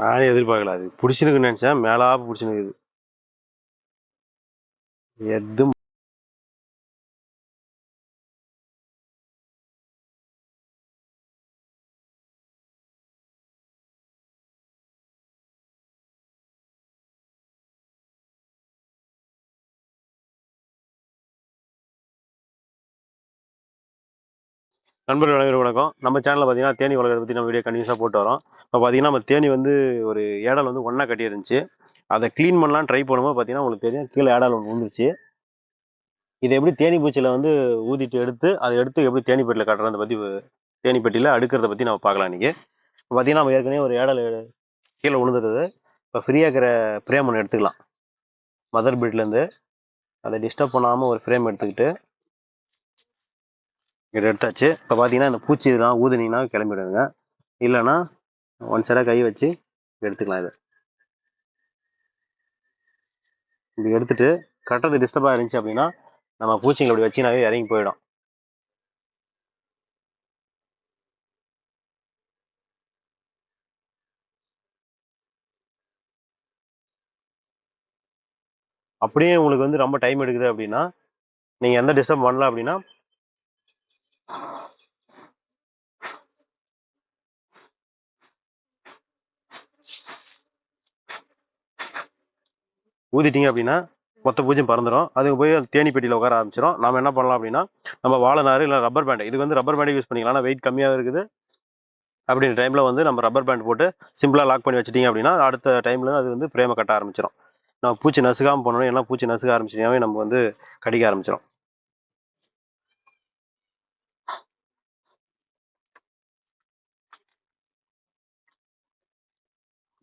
நானே எதிர்பார்க்கல. அது பிடிச்சிருக்குன்னு நினச்சேன். மேலாப்பு பிடிச்சிருக்குது. எதுவும் நண்பர்கள் அனைவரும் வணக்கம். நம்ம சேனலில் பார்த்தீங்கன்னா தேனி வளர்க்கறத பற்றி நம்ம வீடியோ கண்டினியூஸாக போட்டு வரோம். இப்போ பார்த்தீங்கன்னா நம்ம தேனி வந்து ஒரு ஏடல் வந்து ஒன்றா கட்டி இருந்துச்சு அதை க்ளீன் பண்ணலாம் ட்ரை பண்ணும்போது பார்த்தீங்கன்னா உங்களுக்கு தெரியும் கீழே ஏடல் ஒன்று விழுந்துருச்சு. இதை எப்படி தேனி பூச்சியில் வந்து ஊதிட்டு எடுத்து அதை எடுத்து எப்படி தேனி பெட்டியில் கட்டுறதை பற்றி தேனி பெட்டியில் அடுக்கிறத பற்றி நம்ம பார்க்கலாம் இன்றைக்கி இப்போ பார்த்தீங்கன்னா நம்ம ஏற்கனவே ஒரு ஏடல் கீழே விழுந்துருது இப்போ ஃப்ரீயாக இருக்கிற ஃப்ரேம் ஒன்று எடுத்துக்கலாம். மதர் பெட்லேருந்து அதை டிஸ்டர்ப் பண்ணாமல் ஒரு ஃப்ரேம் எடுத்துக்கிட்டு இதை எடுத்தாச்சு இப்போ பார்த்தீங்கன்னா இந்த பூச்சி இதெல்லாம் ஊதுனீங்கன்னா கிளம்பிடுங்க இல்லைன்னா ஒன் சைடாக கை வச்சு எடுத்துக்கலாம் இதை. இப்படி எடுத்துட்டு கட்டுறது டிஸ்டர்பாக இருந்துச்சு அப்படின்னா நம்ம பூச்சிங்களை அப்படி வச்சுனாவே இறங்கி போயிடும். அப்படியே உங்களுக்கு வந்து ரொம்ப டைம் எடுக்குது அப்படின்னா நீங்கள் எந்த டிஸ்டர்ப் பண்ணல அப்படின்னா ஊதிட்டீங்க அப்படின்னா மொத்த பூஜ்யம் பறந்துடும் அதுக்கு போய் தேனி பெட்டியில் உட்கார ஆரம்பிச்சிடும் நம்ம என்ன பண்ணலாம் அப்படின்னா நம்ம வாழைநாறு இல்லை ரப்பர் பேண்ட் இது வந்து ரப்பர் பேண்டை யூஸ் பண்ணிக்கலாம். ஆனால் வெயிட் கம்மியாக இருக்குது. அப்படின்ற டைமில் வந்து நம்ம ரப்பர் பேண்ட் போட்டு சிம்பிளாக லாக் பண்ணி வச்சிட்டிங்க அப்படின்னா அடுத்த டைமில் அது வந்து ஃப்ரேமை கட்ட ஆரம்பிச்சிடும் நம்ம பூச்சி நசுக்காமல் போனோம் ஏன்னா பூச்சி நசுக்க ஆரம்பிச்சிட்டாவே நம்ம வந்து கடிக்க ஆரம்பிச்சிடும்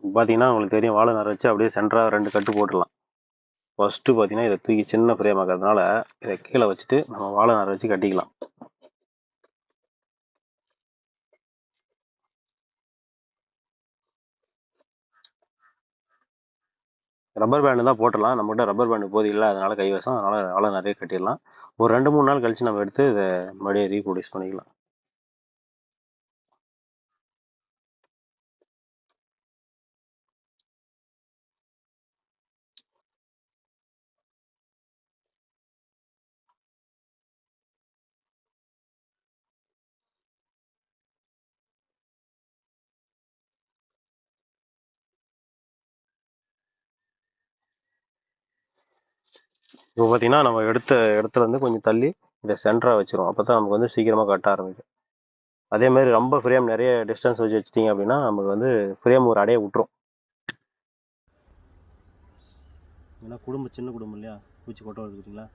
பார்த்தீங்கன்னா உங்களுக்கு தெரியும் வாழை நார் வச்சு அப்படியே சென்டராக ரெண்டு கட்டு போட்டுடலாம். ஃபஸ்ட்டு பார்த்தீங்கன்னா இதை தூக்கி சின்ன ஃப்ரேம் ஆக்கிறதுனால இதை கீழே வச்சுட்டு நம்ம வாழை நார் வச்சு கட்டிக்கலாம். ரப்பர் பேண்டு தான் போட்டுடலாம். நம்மகிட்ட ரப்பர் பேண்டு போது இல்லை அதனால கைவசம். அதனால் வாழை நிறைய கட்டிடலாம். ஒரு ரெண்டு மூணு நாள் கழிச்சு நம்ம எடுத்து இதை மறுபடியும் ரீப்ரொடியூஸ் பண்ணிக்கலாம். இப்போ பார்த்தீங்கன்னா நம்ம எடுத்த இடத்துல இருந்து கொஞ்சம் தள்ளி இதை சென்டராக வச்சிரும் அப்போ தான் நமக்கு வந்து சீக்கிரமாக கட்ட ஆரம்பிக்கும். அதே மாதிரி ரொம்ப ஃப்ரேம் நிறைய டிஸ்டன்ஸ் வச்சு வச்சிட்டிங்க அப்படின்னா நமக்கு வந்து ஃப்ரேம் ஒரு அடையை விட்டுரும். ஏன்னா குடும்பம் சின்ன குடும்பம் இல்லையா? பூச்சி கொட்டை வருது பார்த்தீங்களா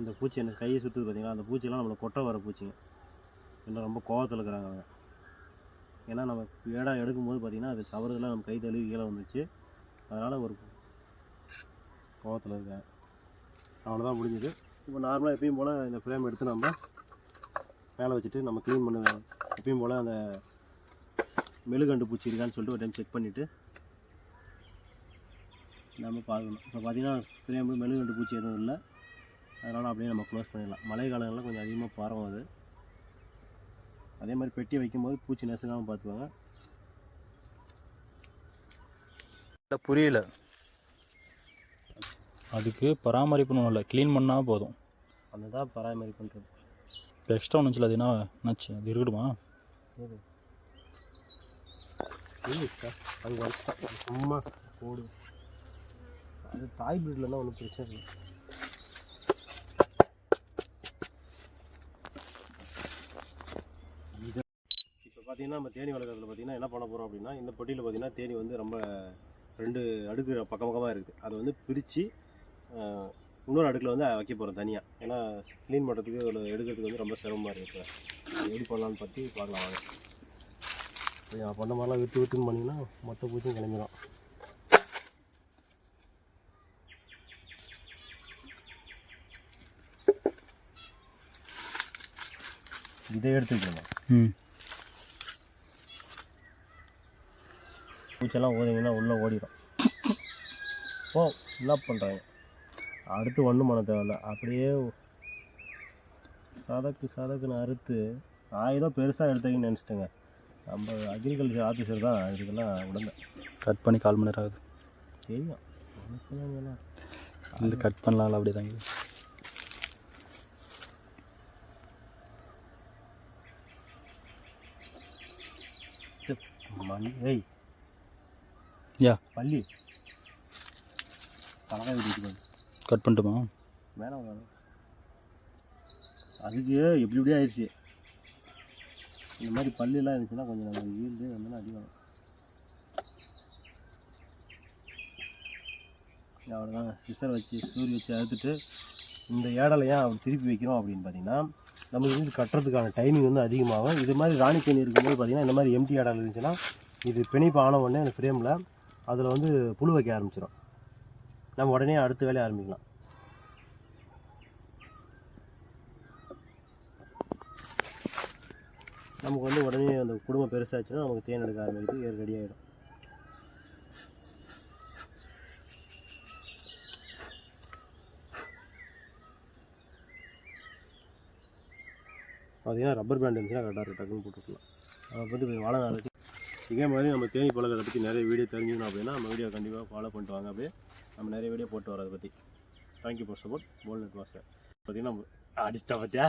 இந்த பூச்சி எனக்கு கையை சுற்றுது பார்த்தீங்களா அந்த பூச்சிலாம் நம்மளை கொட்டை வர பூச்சிங்க. இன்னும் ரொம்ப கோவத்தில் இருக்கிறாங்க அவங்க. ஏன்னா நம்ம ஏடா எடுக்கும்போது பார்த்தீங்கன்னா அது தவறுதலாக நம்ம கை தழுவி கீழே வந்துச்சு அதனால் ஒரு கோவத்தில் இருக்காங்க. அவ்வளோதான் முடிஞ்சுது. இப்போ நார்மலாக எப்பயும் போல் இந்த ஃப்ரேம் எடுத்து நம்ம மேலே வச்சுட்டு நம்ம க்ளீன் பண்ண எப்பயும் போல் அந்த மெழுகண்டு பூச்சி இருக்கான்னு சொல்லிட்டு ஒரு டைம் செக் பண்ணிவிட்டு நம்ம பார்க்கணும். இப்போ பார்த்தீங்கன்னா ஃப்ரேம் மெழுகண்டு பூச்சி எதுவும் இல்லை. அதனால் அப்படியே நம்ம க்ளோஸ் பண்ணிடலாம். மழை காலங்களில் கொஞ்சம் அதிகமாக பரவும் அது. அதே மாதிரி பெட்டி வைக்கும்போது பூச்சி நசுக்காமல் பார்த்துக்கோங்க. புரியல. அதுக்கு பராமரிப்புன்னு இல்லை. க்ளீன் பண்ணால் போதும். அதுதான் பராமரிப்புன்றது. இப்போ எக்ஸ்ட்ரா ஒன்று அது என்ன என்னாச்சு அது இருக்கட்டுமா? அது வருஷம் சும்மா போடு அது தாய் வீட்டிலலாம் ஒன்றும் பிரச்சனை இல்லை இது இப்போ பார்த்தீங்கன்னா நம்ம தேனி வளர்க்குறதுல பார்த்தீங்கன்னா என்ன பண்ண போகிறோம் அப்படின்னா இந்த பொட்டியில் பார்த்தீங்கன்னா தேனி வந்து ரொம்ப ரெண்டு அடுக்கு பக்கம் பக்கமாக இருக்குது அதை வந்து பிரித்து இன்னொரு அடுக்கில் வந்து வைக்க போகிறோம் தனியாக ஏன்னா க்ளீன் பண்ணுறதுக்கு ஒரு எடுக்கிறதுக்கு வந்து ரொம்ப சிரமமாக இருக்குது எப்படி பண்ணலான்னு பற்றி பார்க்கலாம் வாங்க. பண்ண மாதிரிலாம் விட்டு விட்டுன்னு பண்ணிங்கன்னா மொத்த பூச்சியும் கிளம்பிடும் இதை எடுத்துக்கணும் ம். பூச்செல்லாம் ஓதிங்கன்னா உள்ளே ஓடிடும் ஓ என்ன பண்ணுறாங்க அடுத்து ஒன்றும் பண்ண தேவையில்ல. அப்படியே சதக்கு சதக்குன்னு அறுத்து ஆயிரம் பெருசாக எடுத்தீங்கன்னு நினச்சிட்டேங்க. நம்ம அக்ரிகல்ச்சர் ஆஃபீஸர் தான் இதுக்கெல்லாம் உடனே கட் பண்ணி கால் மணி நேரம் ஆகுது. தெரியும். இல்லை கட் பண்ணலாம்ல அப்படியே தாங்க மணி ஏய் யா. பள்ளி பழகாய் விட்டுட்டு கட் பண்ணட்டுமா? வேணாம் வேணாம். அதுக்கு எப்படி எப்படியே ஆயிடுச்சு. இந்த மாதிரி பல்லுலாம் இருந்துச்சுன்னா கொஞ்சம் நம்ம ஈல்டு வந்து அடி வரும் அவ்வளோதாங்க சிஸ்டர் வச்சு சூரிய வச்சு அறுத்துட்டு இந்த ஏடலை ஏன் அப்படி திருப்பி வைக்கிறோம் அப்படின்னு பார்த்தீங்கன்னா நம்ம இது கட்டுறதுக்கான டைமிங் வந்து அதிகமாகும். இது மாதிரி ராணி தேனி இருக்கும்போது பார்த்தீங்கன்னா இந்த மாதிரி எம்டி ஏடல் இருந்துச்சுன்னா இது பிணைப்பு ஆன உடனே அந்த ஃப்ரேமில் அதில் வந்து புழு வைக்க ஆரம்பிச்சிடும் நம்ம உடனே அடுத்த வேலையை ஆரம்பிக்கலாம். நமக்கு வந்து உடனே அந்த குடும்பம் பெருசாச்சுன்னா நமக்கு தேன் எடுக்க ஆரம்பிக்கிறது ஏறு ரெடி ஆகிடும் பார்த்தீங்கன்னா ரப்பர் பேண்ட் இருந்துச்சுன்னா கரெக்டாக இருக்கும் டக்குன்னு போட்டுக்கலாம். அதை பற்றி வாழை நாளைக்கு இதே மாதிரி நம்ம தேனி பழக்கத்தை பற்றி நிறைய வீடியோ தெரிஞ்சுக்கணும் அப்படின்னா நம்ம வீடியோ கண்டிப்பாக ஃபாலோ பண்ணிட்டு வாங்க. அப்படியே நம்ம நிறைய வீடியோ போட்டு வரோம் அதை பற்றி தேங்க்யூ ஃபார் சப்போர்ட் போல் நெட் மாஸ்டர் பார்த்தீங்கன்னா அடிச்சிட்டா பார்த்தியா